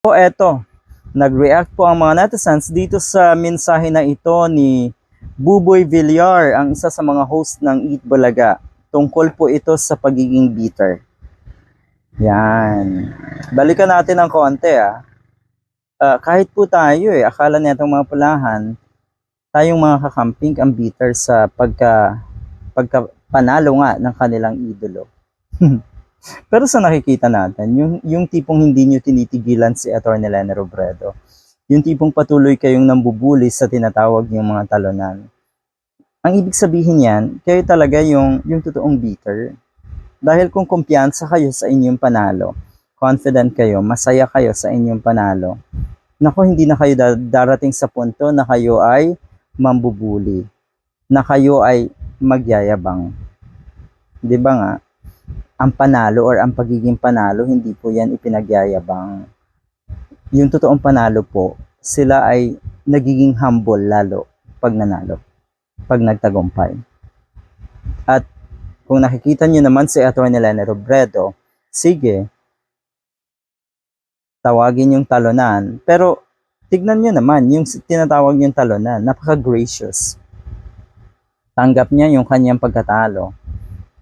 Po eto, nag-react po ang mga netizens dito sa mensahe na ito ni Buboy Villar, ang isa sa mga host ng Eat Bulaga. Tungkol po ito sa pagiging bitter. Yan. Balikan natin ng konti ah. Ah, kahit po tayo eh, akala nitong mga pulahan, tayong mga kakamping ang bitter sa pagka, pagka panalo nga ng kanilang idolo. Pero sa nakikita natin, yung, yung tipong hindi nyo tinitigilan si Atty. Lene Robredo, yung tipong patuloy kayong nambubuli sa tinatawag yung mga talonan. Ang ibig sabihin yan, kayo talaga yung, yung totoong bitter. Dahil kung kumpiyansa kayo sa inyong panalo, confident kayo, masaya kayo sa inyong panalo, nako hindi na kayo da- darating sa punto na kayo ay mambubuli, na kayo ay magyayabang. 'Di ba nga? Ang panalo or ang pagiging panalo, hindi po yan ipinagyayabang. Yung totoong panalo po, sila ay nagiging humble lalo pag nanalo, pag nagtagumpay. At kung nakikita nyo naman si Atty. Lene Robredo, sige, tawagin yung talonan. Pero tignan nyo naman, yung tinatawag yung talonan, napaka-gracious. Tanggap niya yung kanyang pagkatalo.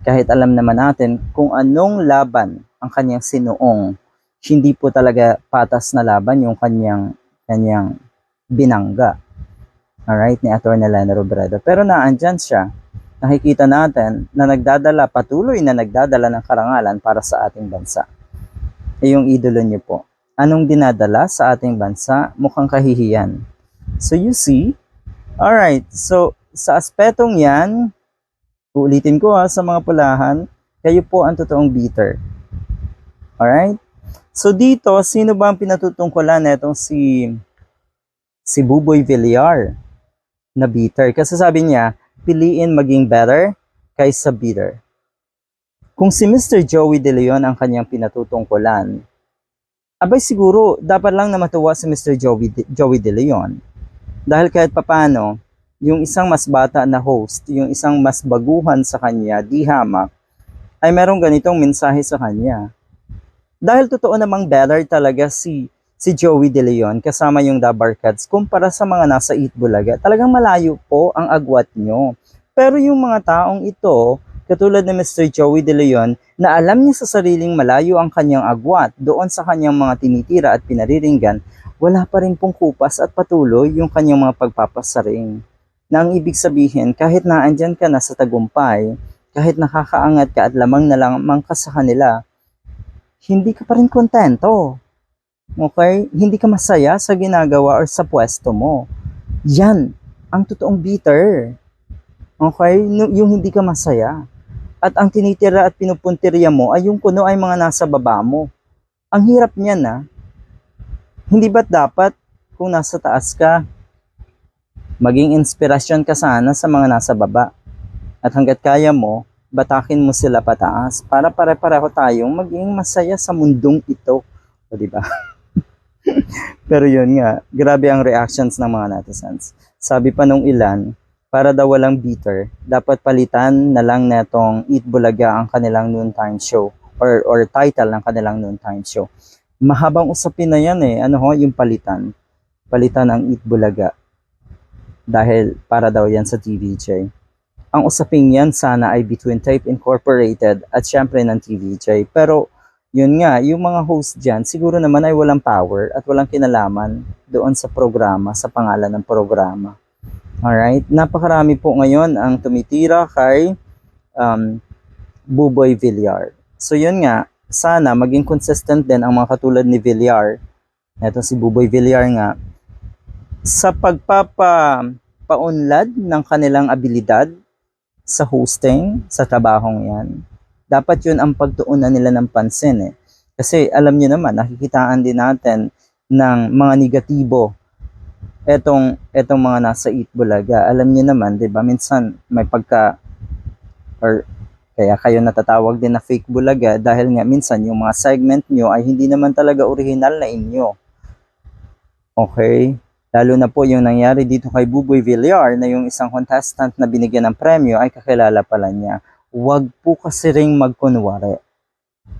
Kahit alam naman natin kung anong laban ang kanyang sinuong, hindi po talaga patas na laban yung kanyang kanyang binangga. Alright, ni Atty. Lene Robredo. Pero naandyan siya. Nakikita natin na nagdadala, patuloy na nagdadala ng karangalan para sa ating bansa. E yung idolo niyo po anong dinadala sa ating bansa, mukhang kahihiyan. So you see, alright, so sa aspetong yan, ulitin ko ha, sa mga pulahan, kayo po ang totoong bitter. Alright? So dito, sino ba ang pinatutungkulan netong si si Buboy Villar na bitter? Kasi sabi niya, piliin maging better kaysa bitter. Kung si Mr. Joey De Leon ang kanyang pinatutungkulan, abay siguro dapat lang na matuwa si Mr. Joey De, Joey De Leon. Dahil kahit papano, yung isang mas bata na host, yung isang mas baguhan sa kanya, di hamak, ay merong ganitong mensahe sa kanya. Dahil totoo namang better talaga si si Joey De Leon kasama yung The Barkads kumpara sa mga nasa Eat Bulaga. Talagang malayo po ang agwat nyo. Pero yung mga taong ito, katulad ni Mr. Joey De Leon, na alam niya sa sariling malayo ang kanyang agwat doon sa kanyang mga tinitira at pinariringgan, wala pa rin pong kupas at patuloy yung kanyang mga pagpapasaring. Na ang ibig sabihin, kahit naandyan ka na sa tagumpay, kahit nakakaangat ka at lamang na lamang ka sa kanila, hindi ka pa rin kontento. Okay? Hindi ka masaya sa ginagawa or sa pwesto mo. Yan ang totoong bitter. Okay? Yung hindi ka masaya. At ang tinitira at pinupuntirya mo ay yung kuno ay mga nasa baba mo. Ang hirap niyan na. Hindi ba't dapat kung nasa taas ka, maging inspirasyon ka sana sa mga nasa baba. At hanggat kaya mo, batakin mo sila pataas para pare-pareho tayong maging masaya sa mundong ito. O, di ba? Pero yun nga, grabe ang reactions ng mga netizens. Sabi pa nung ilan, para daw walang bitter, dapat palitan na lang netong Eat Bulaga ang kanilang noontime show or, or title ng kanilang noontime show. Mahabang usapin na yan eh. Ano ho, yung palitan. Palitan ang Eat Bulaga. Dahil para daw yan sa TVJ. Ang usaping yan sana ay between Tape Incorporated at syempre ng TVJ. Pero yun nga, yung mga host dyan, siguro naman ay walang power at walang kinalaman doon sa programa, sa pangalan ng programa. Alright, napakarami po ngayon ang tumitira kay um, Buboy Villar. So yun nga, sana maging consistent din ang mga katulad ni Villar, eto si Buboy Villar nga, sa pagpapa paunlad ng kanilang abilidad sa hosting, sa trabahong yan. Dapat yun ang pagtuunan nila ng pansin eh. Kasi alam niyo naman, nakikitaan din natin ng mga negatibo etong etong mga nasa Eat Bulaga. Alam niyo naman, 'di ba? Minsan may pagka or kaya kayo natatawag din na fake bulaga dahil nga minsan yung mga segment nyo ay hindi naman talaga original na inyo. Okay? Lalo na po yung nangyari dito kay Buboy Villar na yung isang contestant na binigyan ng premyo ay kakilala pala niya. Huwag po kasi ring magkunwari.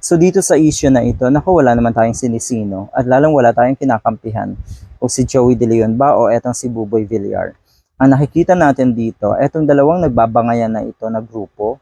So dito sa issue na ito, naku wala naman tayong sinisino at lalong wala tayong kinakampihan o si Joey De Leon ba o etong si Buboy Villar. Ang nakikita natin dito, etong dalawang nagbabangayan na ito na grupo,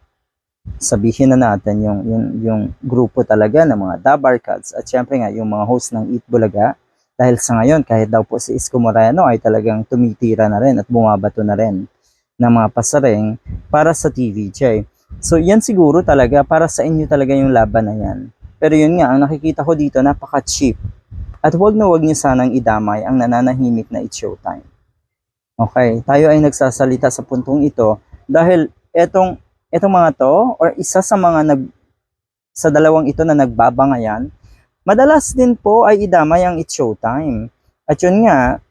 sabihin na natin yung, yung, yung grupo talaga ng mga Dabarkads at syempre nga yung mga host ng Eat Bulaga dahil sa ngayon kahit daw po si Isko Moreno ay talagang tumitira na rin at bumabato na rin ng mga pasaring para sa TVJ. So yan siguro talaga para sa inyo talaga yung laban na yan. Pero yun nga, ang nakikita ko dito napaka-cheap. At wag na wag niyo sanang idamay ang nananahimik na It's Showtime. Okay, tayo ay nagsasalita sa puntong ito dahil etong etong mga to or isa sa mga nag sa dalawang ito na nagbabangayan, madalas din po ay idamay ang It's Showtime. At yun nga,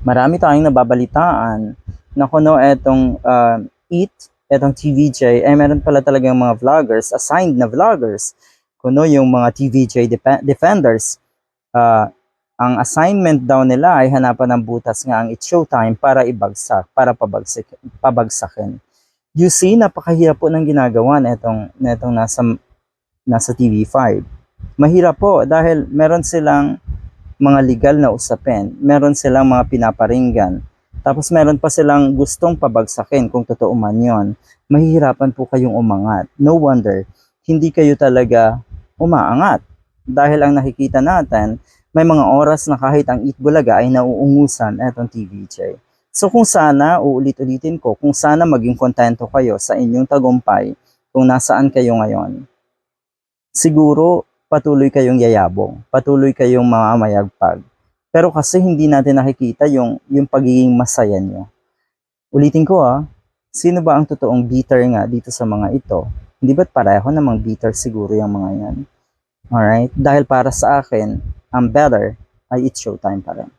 marami tayong nababalitaan na kuno etong uh, Eat, etong TVJ, ay meron pala talagang mga vloggers, assigned na vloggers. Kuno yung mga TVJ dep- defenders. Uh, ang assignment daw nila ay hanapan ng butas nga ang It's Showtime para ibagsak, para pabagsak, pabagsakin. You see, napakahirap po ng ginagawa netong, netong nasa, nasa TV5. Mahirap po dahil meron silang mga legal na usapin, meron silang mga pinaparinggan, tapos meron pa silang gustong pabagsakin kung totoo man yon. Mahihirapan po kayong umangat. No wonder, hindi kayo talaga umaangat. Dahil ang nakikita natin, may mga oras na kahit ang Itbulaga ay nauungusan etong TVJ. So kung sana, uulit-ulitin ko, kung sana maging kontento kayo sa inyong tagumpay kung nasaan kayo ngayon, siguro patuloy kayong yayabong, patuloy kayong mamamayagpag. Pero kasi hindi natin nakikita yung, yung pagiging masaya nyo. Ulitin ko ah, sino ba ang totoong bitter nga dito sa mga ito? Hindi ba't pareho namang bitter siguro yung mga yan? Alright? Dahil para sa akin, ang better ay it's showtime pa rin.